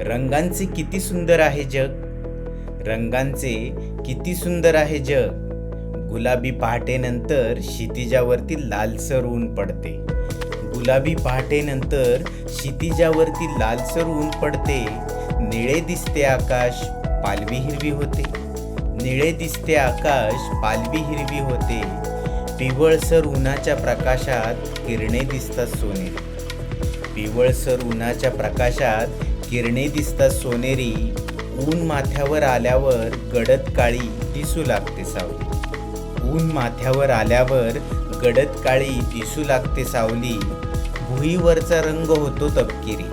रंगांचे किती सुंदर आहे जग. रंगांचे किती सुंदर आहे जग. गुलाबी पहाटेनंतर क्षितिजावरती लालसर ऊन पडते. गुलाबी पहाटेनंतर क्षितिजावरती लालसर ऊन पडते. निळे दिसते आकाश पालवी हिरवी होते. निळे दिसते आकाश पालवी हिरवी होते. पिवळसर उन्हाच्या प्रकाशात किरणे दिसतात सोनेरी. पिवळसर उन्हाच्या प्रकाशात किरणे दिसतात सोनेरी. ऊन माथ्यावर आल्यावर गडद काळी दिसू लागते सावली. ऊन माथ्यावर आल्यावर गडद काळी दिसू लागते सावली. भुईवरचा रंग होतो तपकिरी.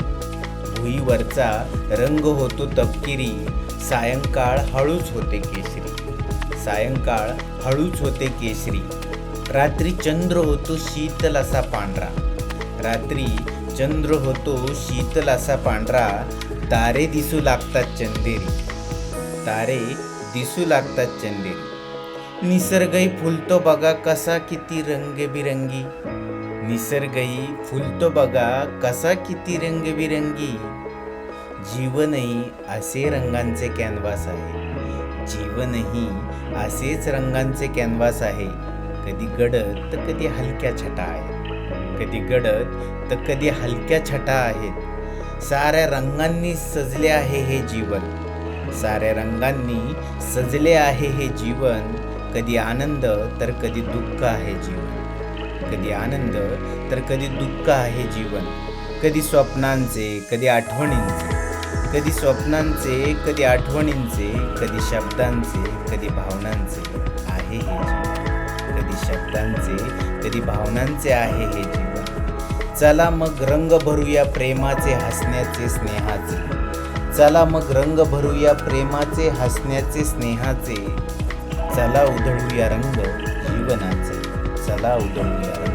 भुईवरचा रंग होतो तपकिरी. सायंकाळ हळूच होते केशरी. सायंकाळ हळूच होते केशरी. रात्री चंद्र होतो शीतल असा पांढरा. रात्री चंद्र होतो शीतल असा पांढरा. तारे दिसू लागतात चंदेरी. तारे दिसू लागतात चंदेरी. निसर्गही फुलतो बघा कसा किती रंगबिरंगी. निसर्गही फुलतो बघा कसा किती रंगबिरंगी. जीवनही असे रंगांचे कॅनव्हास आहे. जीवनही असेच रंगांचे कॅनव्हास आहे. कधी गडद तर कधी हलक्या छटा आहेत. कधी गडद तर कधी हलक्या छटा आहेत. साऱ्या रंगांनी सजले आहे हे जीवन. साऱ्या रंगांनी सजले आहे हे जीवन. कधी आनंद तर कधी दुःख आहे जीवन. कधी आनंद तर कधी दुःख आहे जीवन. कधी स्वप्नांचे कधी आठवणींचे. कधी स्वप्नांचे कधी आठवणींचे. कधी शब्दांचे कधी भावनांचे आहे हे जीवन. कधी शब्दांचे काहीतरी भावनांचे आहे हे जीवन. चला मग रंग भरूया प्रेमाचे हसण्याचे स्नेहाचे. चला मग रंग भरूया प्रेमाचे हसण्याचे स्नेहाचे. चला उधळूया रंग जीवनाचे. चला उधळूया रंग